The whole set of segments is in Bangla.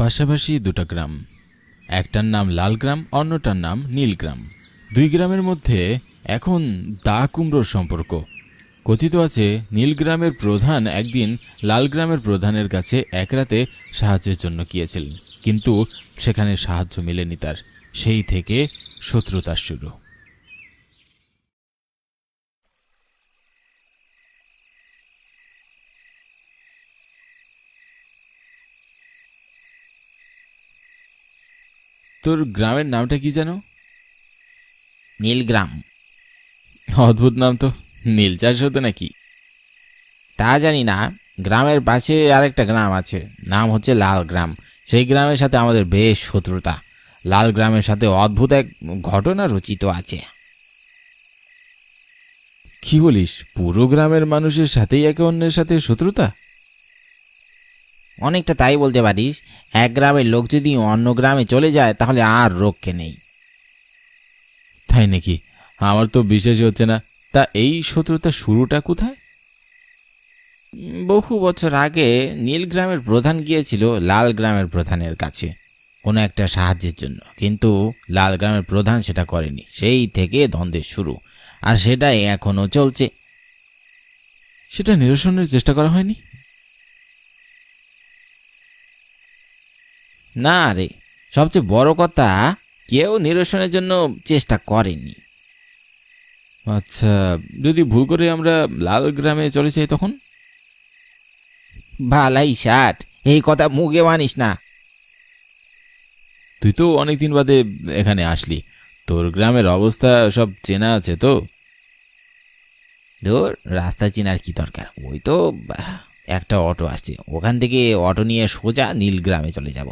পাশাপাশি দুটো গ্রাম। একটার নাম লালগ্রাম অন্যটার নাম নীলগ্রাম দুই গ্রামের মধ্যে এখন দা কুমড়োর সম্পর্ক। কথিত আছে নীলগ্রামের প্রধান একদিন লালগ্রামের প্রধানের কাছে এক রাতে সাহায্যের জন্য গিয়েছিলেন। কিন্তু সেখানে সাহায্য মেলেনি তার। সেই থেকে শত্রুতার শুরু। তোর গ্রামের নামটা কি জানো নীলগ্রাম। অদ্ভুত নাম তো। নীল চাষ হতো নাকি? তা জানি না। গ্রামের পাশে আরেকটা গ্রাম আছে। নাম হচ্ছে লাল গ্রাম সেই গ্রামের সাথে আমাদের বেশ শত্রুতা। লাল গ্রামের সাথে অদ্ভুত এক ঘটনা রচিত আছে। কি বলিস? পুরো গ্রামের মানুষের সাথেই একে অন্যের সাথে শত্রুতা? অনেকটা তাই বলতে পারিস। এক গ্রামের লোক যদি অন্য গ্রামে চলে যায় তাহলে আর রক্ষে নেই। তাই নাকি? আমার তো বিশ্বাসই হচ্ছে না। তা এই শত্রুতা শুরুটা কোথায়? বহু বছর আগে নীল গ্রামের প্রধান গিয়েছিল লাল গ্রামের প্রধানের কাছে কোনো একটা সাহায্যের জন্য। কিন্তু লাল গ্রামের প্রধান সেটা করেনি। সেই থেকে দ্বন্দ্বের শুরু। আর সেটাই এখনও চলছে। সেটা নিরসনের চেষ্টা করা হয়নি? না রে সবচেয়ে বড় কথা কেউ নিরসনের জন্য চেষ্টা করেনি। আচ্ছা যদি ভুল করে আমরা লাল গ্রামে চলে যাই তখন? ভালাই ষাট এই কথা মুখে মানিস না। তুই তো অনেকদিন বাদে এখানে আসলি তোর গ্রামের অবস্থা সব চেনা আছে তো? ধর রাস্তা চেনার কি দরকার? ওই তো একটা অটো আসছে ওখান থেকে অটো নিয়ে সোজা নীল গ্রামে চলে যাব।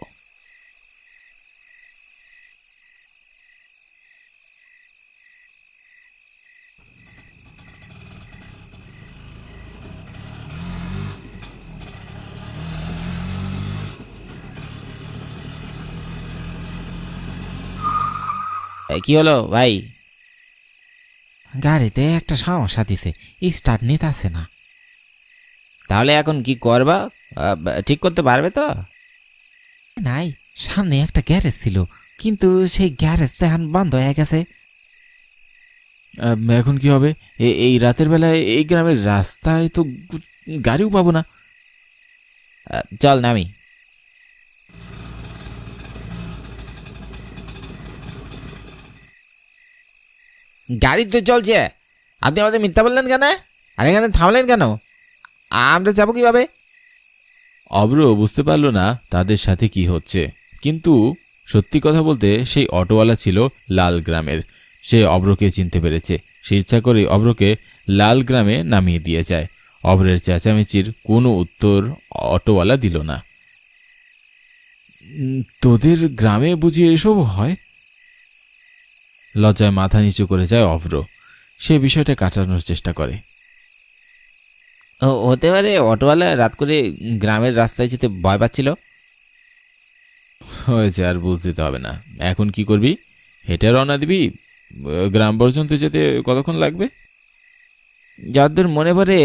কি হলো ভাই? গাড়িতে একটা সমস্যা দিছে স্টার্ট নিতেছে না। তাহলে এখন কি করবা? ঠিক করতে পারবে তো? নাই সামনে একটা গ্যারেজ ছিল কিন্তু সেই গ্যারেজ এখন বন্ধ হয়ে গেছে। এখন কি হবে? এই রাতের বেলায় এই গ্রামের রাস্তায় তো গাড়িও পাবো না। চল নামি। গাড়ি তো চলছে আপনি আমাদের মিথ্যা বললেন কেন? আর এখানে থামলেন কেন? আমরা যাব কীভাবে? অব্র, বুঝতে পারল না তাদের সাথে কি হচ্ছে। কিন্তু সত্যি কথা বলতে সেই অটোওয়ালা ছিল লাল গ্রামের। সে অব্রকে চিনতে পেরেছে। সে ইচ্ছা করে অব্রকে লাল গ্রামে নামিয়ে দিয়ে যায়। অব্রের চেঁচামেচির কোনো উত্তর অটোওয়ালা দিল না। তোদের গ্রামে বুঝি এসব হয়? লজ্জায় মাথা নিচু করে যায় অভ্র। সে বিষয়টা কাটানোর চেষ্টা করে। হতে পারে অটোওয়ালা রাত করে গ্রামের রাস্তায় যেতে ভয় পাচ্ছিল? হয়েছে আর বুঝতে তো হবে না। এখন কি করবি? হেঁটে রওনা দিবি? গ্রাম পর্যন্ত যেতে কতক্ষণ লাগবে? যতদূর মনে পড়ে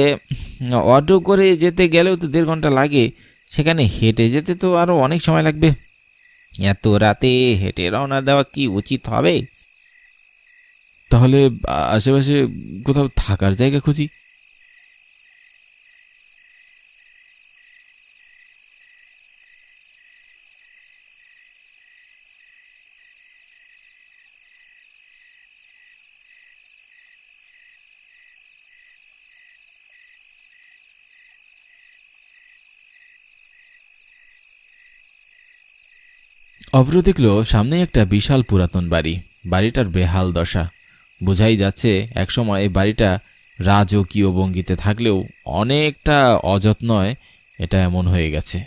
অটো করে যেতে গেলেও তো দেড় ঘণ্টা লাগে। সেখানে হেঁটে যেতে তো আরও অনেক সময় লাগবে। এত রাতে হেঁটে রওনা দেওয়া কি উচিত হবে? তাহলে আশেপাশে কোথাও থাকার জায়গা খুঁজি। অভ্র দেখল সামনে একটা বিশাল পুরাতন বাড়ি। বাড়িটার বেহাল দশা। বোঝাই যাচ্ছে, একসময় এই বাড়িটা রাজকীয় ভঙ্গিতে থাকলেও অনেকটা অযত্নয় এটা এমন হয়ে গেছে।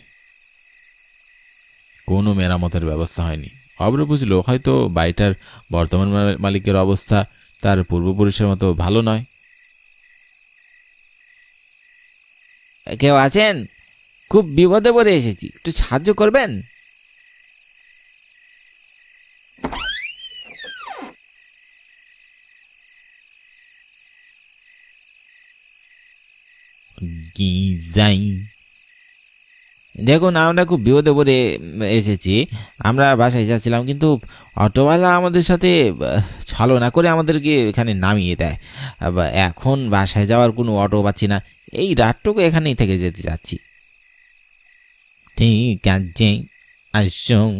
কোনো মেরামতের ব্যবস্থা হয়নি। অব্র বুঝল, হয়তো বাড়িটার বর্তমান মালিকের অবস্থা তার পূর্বপুরুষের মতো ভালো নয়। কেউ আছেন? খুব বিপদে পড়ে এসেছি। একটু সাহায্য করবেন? গিজাই দেখুন, আমরা খুব বিপদে পড়ে এসেছি। আমরা বাসায় যাচ্ছিলাম, কিন্তু অটোওয়ালা আমাদের সাথে ছলনা করে আমাদেরকে এখানে নামিয়ে দেয়। এখন বাসায় যাওয়ার কোনো অটো পাচ্ছি না। এই রাতটুকু এখানেই থেকে যেতে চাচ্ছি। ঠিক আছে, আসুন।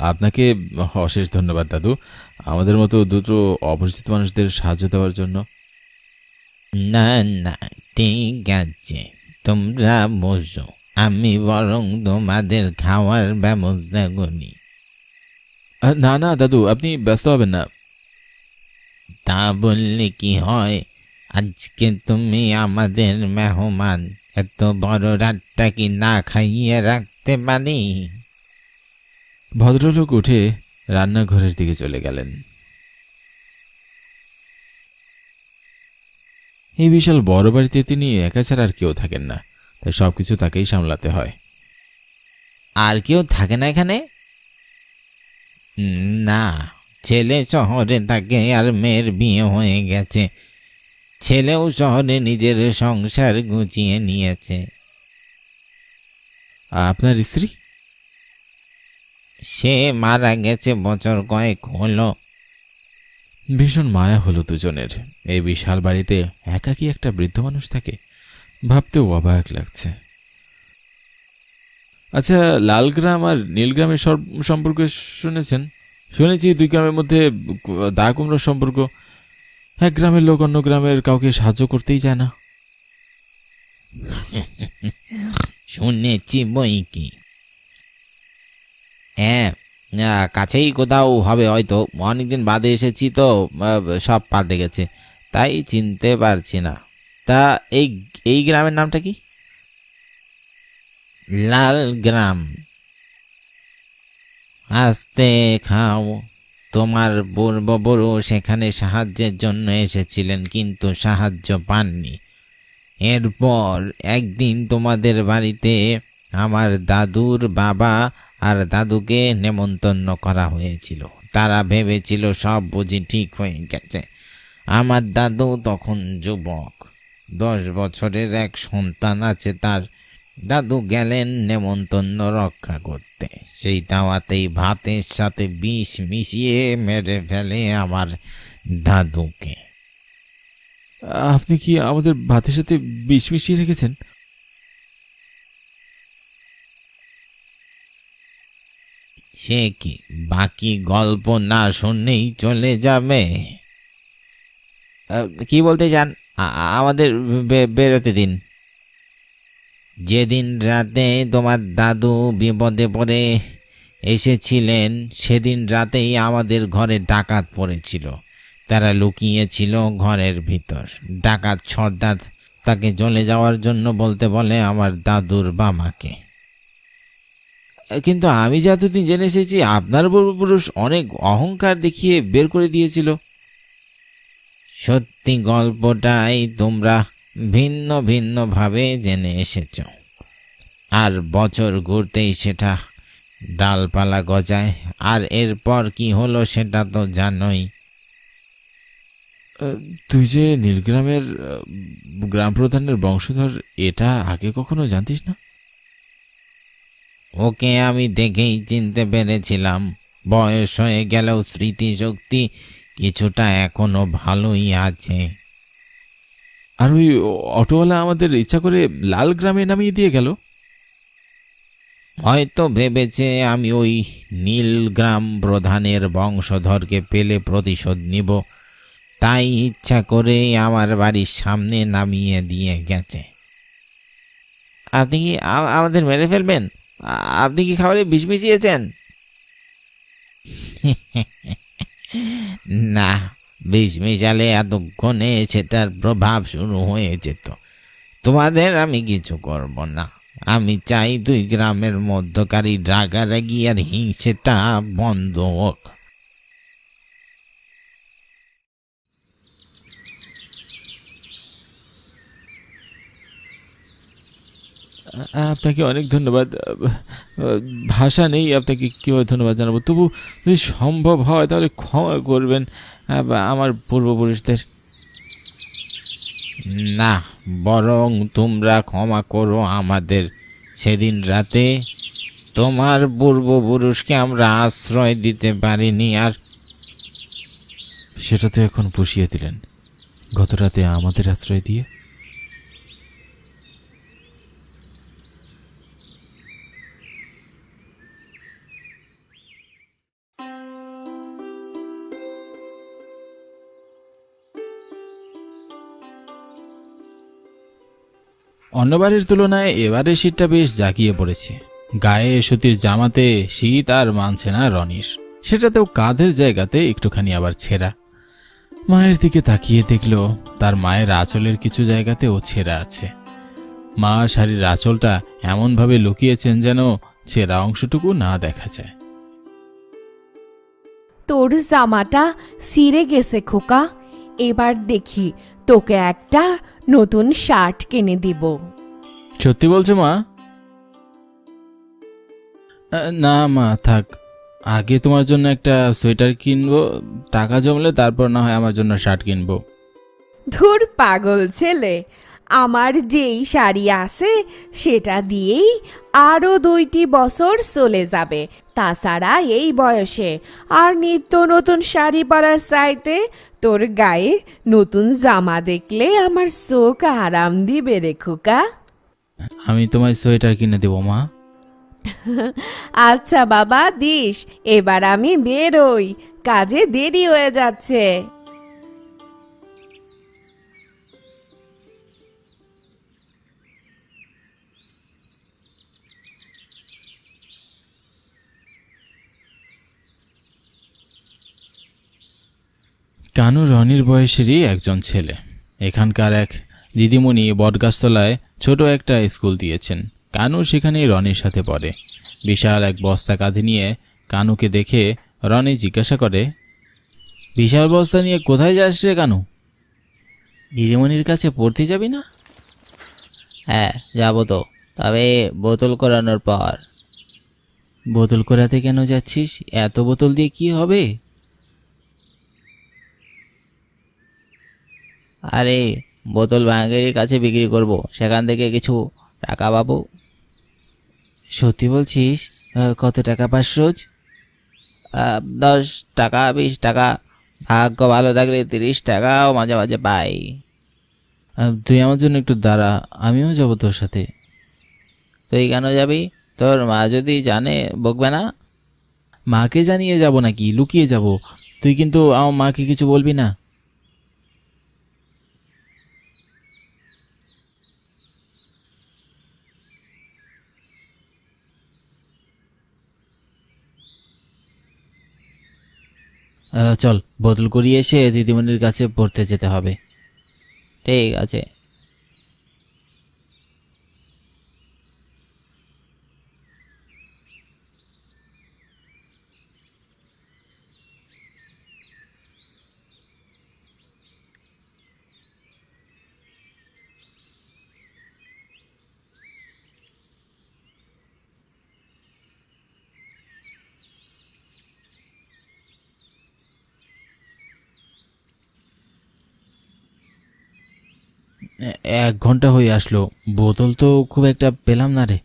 আপনাকে অশেষ ধন্যবাদ দাদু। আমাদের মতো দুটো অপরিচিত মানুষদের সাহায্য দেওয়ার জন্য। না না ঠিক আছে। তোমরা বসো আমি বরং তোমাদের খাওয়ার ব্যবস্থা করি। না না দাদু আপনি ব্যস্ত হবেন না। তা বললে কি হয়? আজকে তুমি আমাদের মেহমান এত বড় রাতটা কি না খাইয়ে রাখতে পারি? ভদ্রলোক উঠে রান্নাঘরের দিকে চলে গেলেন। এই বিশাল বড় বাড়িতে তিনি একা ছাড়া আর কেউ থাকেন না তাই সবকিছু তাকেই সামলাতে হয়। আর কেউ থাকে না এখানে? না ছেলে শহরে থাকে আর মেয়ের বিয়ে হয়ে গেছে। ছেলেও শহরে নিজের সংসার গুছিয়ে নিয়েছে। আপনার স্ত্রী? সে মারা গেছে বছর কয়েক হলো। ভীষণ মায়া হলো দুজনের। এই বিশাল বাড়িতে একাকী একটা বৃদ্ধ মানুষ থাকে ভাবতেও অবাক লাগছে। আচ্ছা লালগ্রাম আর নীলগ্রামের সম্পর্কে শুনেছেন? শুনেছি দুই গ্রামের মধ্যে দা কুমড়োর সম্পর্ক। এক গ্রামের লোক অন্য গ্রামের কাউকে সাহায্য করতেই চায় না। শুনেছি বই কি। হ্যাঁ কাছেই কোথাও হবে হয়তো। অনেকদিন বাদে এসেছি তো সব পাল্টে গেছে। তাই চিনতে পারছি না। তা এই এই গ্রামের নামটা কি? লাল গ্রাম। আস্তে খাও। তোমার পূর্ববরু সেখানে সাহায্যের জন্য এসেছিলেন, কিন্তু সাহায্য পাননি। এরপর একদিন তোমাদের বাড়িতে আমার দাদুর বাবা আর দাদুকে নেমন্তন্ন করা হয়েছিল। তারা ভেবেছিল সব বুঝি ঠিক হয়ে গেছে। আমার দাদু তখন যুবক। দশ বছরের এক সন্তান আছে তার। দাদু গেলেন নেমন্তন্ন রক্ষা করতে। সেই দাওয়াতেই ভাতের সাথে বিষ মিশিয়ে মেরে ফেলে আমার দাদুকে। আপনি কি আমাদের ভাতের সাথে বিষ মিশিয়ে রেখেছেন? সে কি বাকি গল্প না শুনলেই চলে যাবে? কি বলতে চান? আমাদের বেরোতে দিন। যেদিন রাতে তোমার দাদু বিপদে পড়ে এসেছিলেন, সেদিন রাতেই আমাদের ঘরে ডাকাত পড়েছিল। তারা লুকিয়েছিল ঘরের ভিতর। ডাকাত সর্দার তাকে চলে যাওয়ার জন্য বলতে বলে আমার দাদুর বামাকে কিন্তু আমি যে এতদিন জেনে এসেছি, আপনার পূর্বপুরুষ অনেক অহংকার দেখিয়ে বের করে দিয়েছিল। সত্যি গল্পটাই তোমরা ভিন্ন ভিন্নভাবে জেনে এসেছ। আর বছর ঘুরতেই সেটা ডালপালা গজায়, আর এরপর কি হলো সেটা তো জানোই। তুই যে নীলগ্রামের গ্রাম প্রধানের বংশধর, এটা আগে কখনো জানতিস না? ওকে আমি দেখেই চিনতে পেরেছিলাম। বয়স হয়ে গেলেও স্মৃতিশক্তি কিছুটা এখনও ভালোই আছে। আর ওই অটোওয়ালা আমাদের ইচ্ছা করে লাল গ্রামে নামিয়ে দিয়ে গেল। হয়তো ভেবেছে আমি ওই নীলগ্রাম প্রধানের বংশধরকে পেলে প্রতিশোধ নিব। তাই ইচ্ছা করে আমার বাড়ির সামনে নামিয়ে দিয়ে গেছে। আপনি কি আমাদের মেরে ফেলবেন? আপনি কি খাবারে বিষ মিশিয়েছেন? না, বিষ মিশালে এতক্ষণে সেটার প্রভাব শুরু হয়েছে তো। তোমাদের আমি কিছু করব না। আমি চাই দুই গ্রামের মধ্যকারী গিয়ে আর হিংসেটা বন্ধ হোক। আপনাকে অনেক ধন্যবাদ। ভাষা নেই আপনাকে কীভাবে ধন্যবাদ জানাব? তবু যদি সম্ভব হয় তাহলে ক্ষমা করবেন আমার পূর্বপুরুষদের। না বরং তোমরা ক্ষমা করো আমাদের। সেদিন রাতে তোমার পূর্বপুরুষকে আমরা আশ্রয় দিতে পারিনি আর সেটা তো এখন পুষিয়ে দিলেন। গত রাতে আমাদের আশ্রয় দিয়ে অন্যবারের তুলনায় এবারে শীতটা বেশ জাগিয়ে পড়েছে। গায়ে সুতির জামাতে শীত আর মানছে না রনির। সেটাতেও কাঁধের জায়গাতে একটুখানি আবার ছেঁড়া। মায়ের দিকে তাকিয়ে দেখল তার মায়ের আঁচলের কিছু জায়গাতেও ছেঁড়া আছে। মা শাড়ির আঁচলটা এমনভাবে লুকিয়েছেন যেন ছেঁড়া অংশটুকু না দেখা যায়। তোর জামাটা সিরে গেছে খোকা। এবার দেখি তোকে একটা নতুন শার্ট কিনে দিব। সত্যি বলছো মা? না মা থাক। আগে তোমার জন্য একটা সোয়েটার কিনবো টাকা জমলে তারপর না হয় আমার জন্য শার্ট কিনবো। ধুর পাগল ছেলে আমার যেই শাড়ি আছে সেটা দিয়েই আরও দুইটি বছর চলে যাবে। তাছাড়া এই বয়সে আর নিত্য নতুন শাড়ি পরার সাইতে তোর গায়ে নতুন জামা দেখলে আমার চোখ আরাম দিবে রে খোকা। আমি তোমায় সোয়েটার কিনে দেবো মা। আচ্ছা বাবা দিস। এবার আমি বেরোই। কাজে দেরি হয়ে যাচ্ছে। কানু রনির বয়সেরই একজন ছেলে। এখানকার এক দিদিমণি বটগাছতলায় ছোট একটা স্কুল দিয়েছেন। কানু সেখানেই রনির সাথে পড়ে। বিশাল এক বস্তা কাঁধে নিয়ে কানুকে দেখে রনি জিজ্ঞাসা করে বিশাল বস্তা নিয়ে কোথায় যাস রে কানু? দিদিমণির কাছে পড়তে যাবি না? হ্যাঁ যাব তো তবে বোতল করানোর পর। বোতল করাতে কেন যাচ্ছিস? এত বোতল দিয়ে কি হবে? আরে বোতল ভাঙের কাছে বিক্রি করব সেখান থেকে কিছু টাকা পাবো? সত্যি বলছিস? কত টাকা পাস রোজ? দশ টাকা বিশ টাকা ভাগ্য ভালো থাকলে তিরিশ টাকাও মাঝে মাঝে পাই। তুই আমার জন্য একটু দাঁড়া আমিও যাব তোর সাথে। তুই কেন যাবি? তোর মা যদি জানে বকবে না? মাকে জানিয়ে যাব নাকি? লুকিয়ে যাব? তুই কিন্তু আমার মাকে কিছু বলবি না? চল বদল করিয়ে এসে দিদিমণির কাছে পড়তে যেতে হবে। ঠিক আছে এ- এক ঘণ্টা হয়ে আসলো। বোতল তো খুব একটা পেলাম না রে।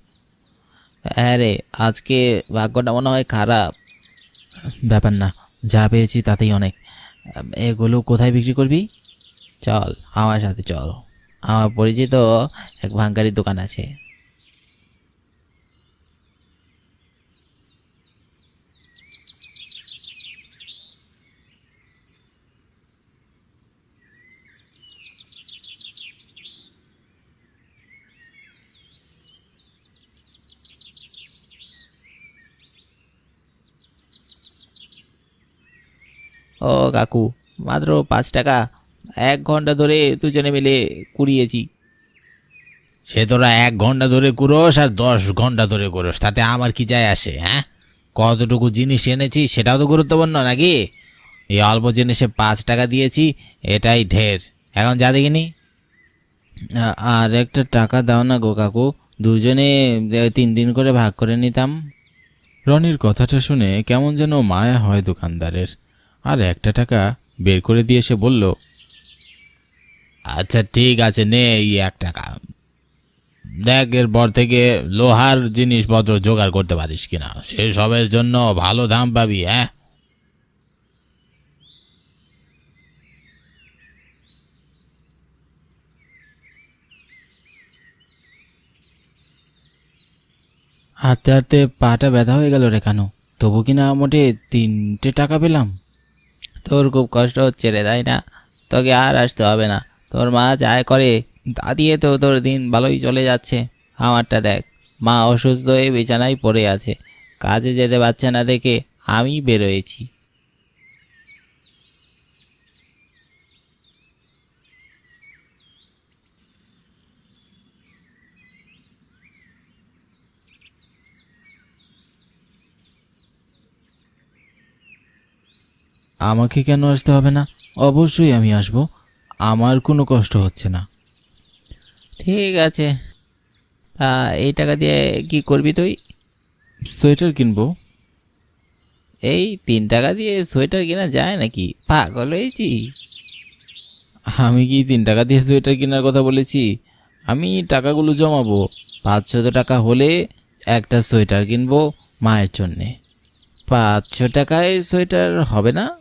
হ্যাঁ রে, আজকে ভাগ্যটা মনে হয় খারাপ। ব্যাপার না, যা পেয়েছি তাতেই অনেক। এগুলো কোথায় বিক্রি করবি? চল, আমার সাথে চল। আমার পরিচিত এক ভাঙ্গারির দোকান আছে। ও কাকু মাত্র পাঁচ টাকা। এক ঘণ্টা ধরে দুজনে মিলে কুড়িয়েছি। সে তোরা এক ঘণ্টা ধরে কুরোস আর দশ ঘণ্টা ধরে কুরোস তাতে আমার কি যায় আসে হ্যাঁ? কতটুকু জিনিস এনেছি সেটাও তো গুরুত্বপূর্ণ নাকি? এই অল্প জিনিসে পাঁচ টাকা দিয়েছি এটাই ঢের। এখন যা দেখিনি? আর একটা টাকা দাও না গো কাকু দুজনে তিন দিন করে ভাগ করে নিতাম। রনির কথাটা শুনে কেমন যেন মায়া হয় দোকানদারের। আর একটা টাকা বের করে দিয়ে সে বলল আচ্ছা ঠিক আছে, নে এই এক টাকা। দেখ এরপর থেকে লোহার জিনিসপত্র জোগাড় করতে পারিস কিনা। সেসবের জন্য ভালো দাম পাবি হ্যাঁ? হাঁটতে হাঁটতে পাটা ব্যথা হয়ে গেল রে কেন। তবু কিনা মোটে তিনটে টাকা পেলাম। তোর খুব কষ্ট হচ্ছে রে, তাই না? তোকে আর আসতে হবে না। তোর মা যায় করে, তা দিয়ে তো তোর দিন ভালোই চলে যাচ্ছে। আমারটা দেখ, মা অসুস্থ হয়ে বিছানায় পড়ে আছে। কাজে যেতে পারছে না দেখে আমি বেরোয়েছি আমাকে কেন আসতে হবে না? অবশ্যই আমি আসব। আমার কোনো কষ্ট হচ্ছে না। ঠিক আছে। তা এই টাকা দিয়ে কি করবি তুই? সোয়েটার কিনবো। এই তিন টাকা দিয়ে সোয়েটার কেনা যায় নাকি? পাগল হয়েছি। আমি কি তিন টাকা দিয়ে সোয়েটার কেনার কথা বলেছি? আমি টাকাগুলো জমাবো। পাঁচশো টাকা হলে একটা সোয়েটার কিনবো মায়ের জন্যে। পাঁচশো টাকায় সোয়েটার হবে না?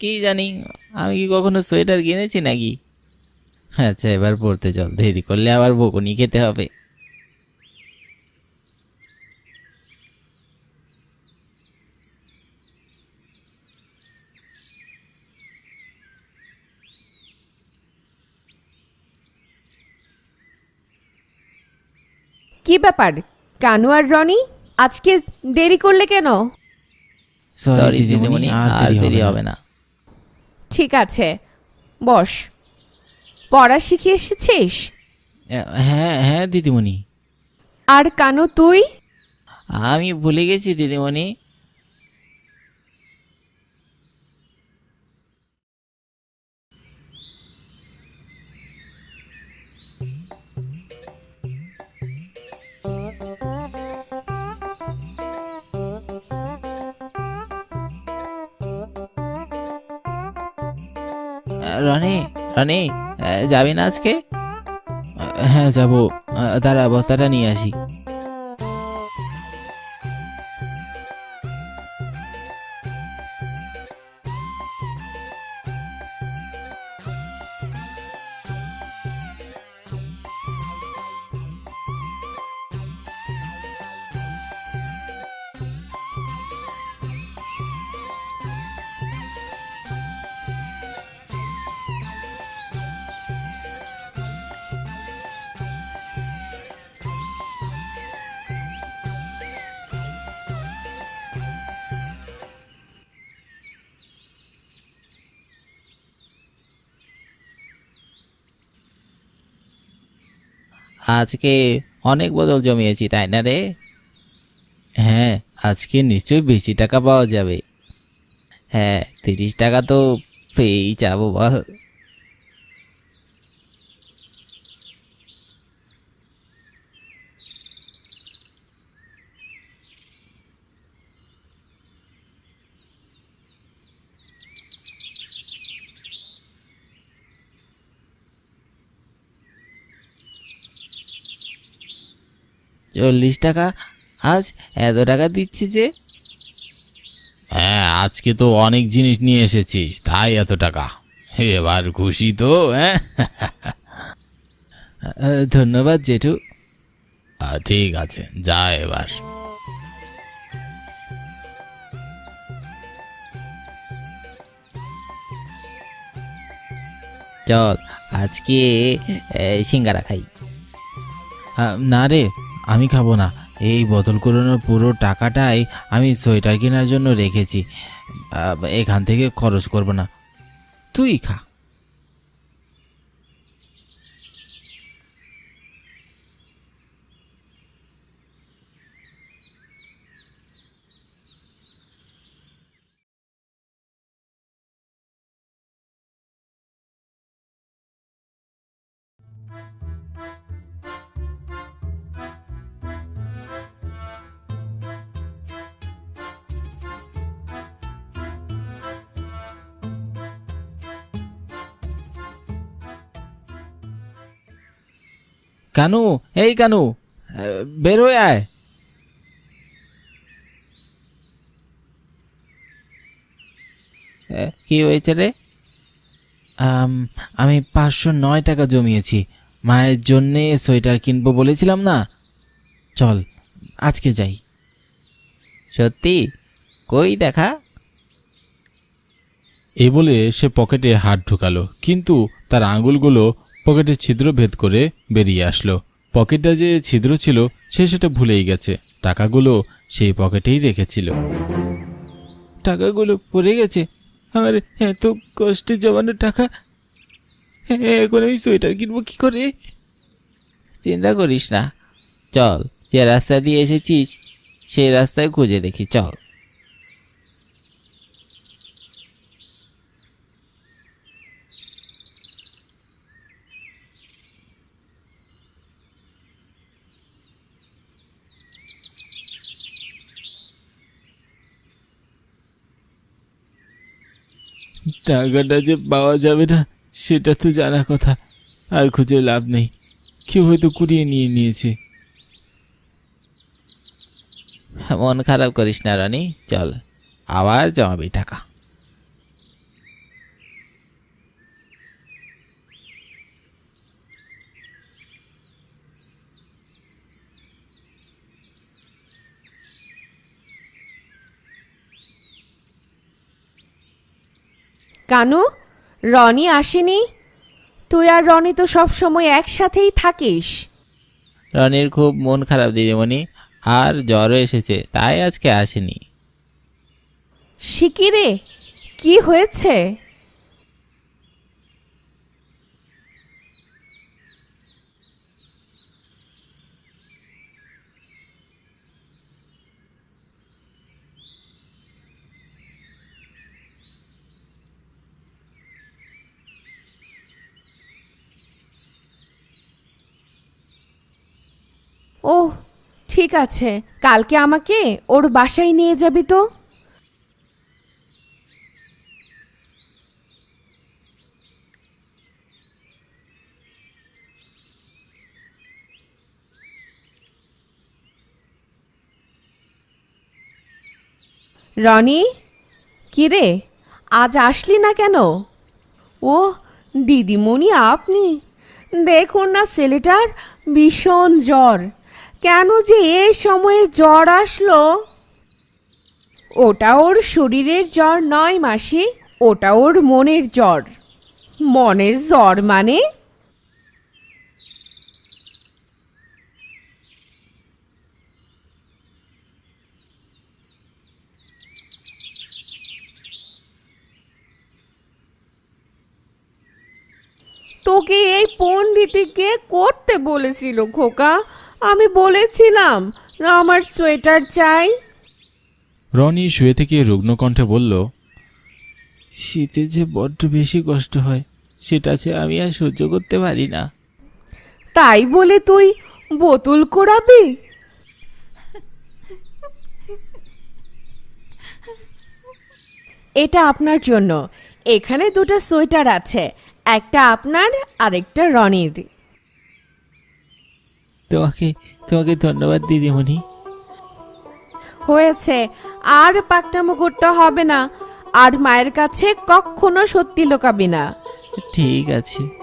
কি জানি আমি কি কখনো সোয়েটার কিনেছি নাকি? আচ্ছা এবার পড়তে চল দেরি করলে আবার বকুনি খেতে হবে। কি ব্যাপার? কানু আর রনি আজকে দেরি করলে কেন? সরি দিদিমণি আর দেরি হবে না। ঠিক আছে বস। পড়া শিখে এসেছিস? হ্যাঁ হ্যাঁ দিদিমণি। আর কানু তুই? আমি ভুলে গেছি দিদিমণি। রনি রনি যাবি না আজকে? হ্যাঁ যাব। তারা বস্তাটা নিয়ে আসি। আজকে অনেক বদল জমিয়েছি, তাই না রে? হ্যাঁ আজকে নিশ্চয়ই বেশি টাকা পাওয়া যাবে। হ্যাঁ তিরিশ টাকা তো পেয়েই যাব বল। চল্লিশ টাকা। আজ এত টাকা দিচ্ছি যে। হ্যাঁ আজকে তো অনেক জিনিস নিয়ে এসেছিস তাই এত টাকা। এবার খুশি তো হ্যাঁ? ধন্যবাদ জেঠু। ঠিক আছে যা এবার। চল আজকে সিঙ্গারা খাই। না রে আমি খাব না। এই বদল করানোর পুরো টাকাটাই আমি সোয়েটার কেনার জন্য রেখেছি। এখান থেকে খরচ করব না। তুই খা। কানু, এই কানু বের হয়ে আয়। কি হয়েছে রে? আমি পাঁচশো নয় টাকা জমিয়েছি। মায়ের জন্যে সোয়েটার কিনবো বলেছিলাম না? চল, আজকে যাই। সত্যি? কই দেখা? এই বলে সে পকেটে হাত ঢুকালো, কিন্তু তার আঙুলগুলো পকেটে ছিদ্র ভেদ করে বেরিয়ে আসলো। পকেটটা যে ছিদ্র ছিল সে সেটা ভুলেই গেছে। টাকাগুলো সেই পকেটেই রেখেছিল। টাকাগুলো পড়ে গেছে। আমার এত কষ্টে জমানো টাকা। এখন আমি সোয়েটার কিনবো কি করে? চিন্তা করিস না। চল যে রাস্তা দিয়ে এসেছিস সেই রাস্তায় খুঁজে দেখি। চল। টাকাটা যে পাওয়া যাবে না, সেটা তো জানা কথা। আর খুঁজে লাভ নেই। কেউ হয়তো কুড়িয়ে নিয়ে নিয়েছে। মন খারাপ করিস না, রানী। চল, আবার জমাবি টাকা। কানু রনি আসেনি? তুই আর রনি তো সব সময় একসাথেই থাকিস। রনির খুব মন খারাপ দিদিমণি আর জ্বরও এসেছে তাই আজকে আসেনি। শিকিরে কি হয়েছে? ও ঠিক আছে। কালকে আমাকে ওর বাসায় নিয়ে যাবি তো? রনি কিরে আজ আসলি না কেন? ও দিদিমণি আপনি। দেখুন না ছেলেটার ভীষণ জ্বর। কেন যে এ সময়ে জ্বর আসলো? ওটা ওর শরীরের জ্বর নয় মাসি, ওটা ওর মনের জ্বর। মনের জ্বর মানে তোকে এই পণ্ডিতি কে করতে বলেছিল খোকা। আমি বলেছিলাম আমার সোয়েটার চাই। রনি শুয়ে থেকে রুগ্ন কণ্ঠে বলল শীতে যে বড্ড বেশি কষ্ট হয় সেটা যে আমি আর সহ্য করতে পারি না। তাই বলে তুই বোতল করাবি এটা আপনার জন্য। এখানে দুটো সোয়েটার আছে। একটা আপনার আর একটা রনির। তোমাকে তোমাকে ধন্যবাদ দিদিমণি। হয়েছে আর পাকটা করতে হবে না। আর মায়ের কাছে কখনো সত্যি লোকাবি না। ঠিক আছে।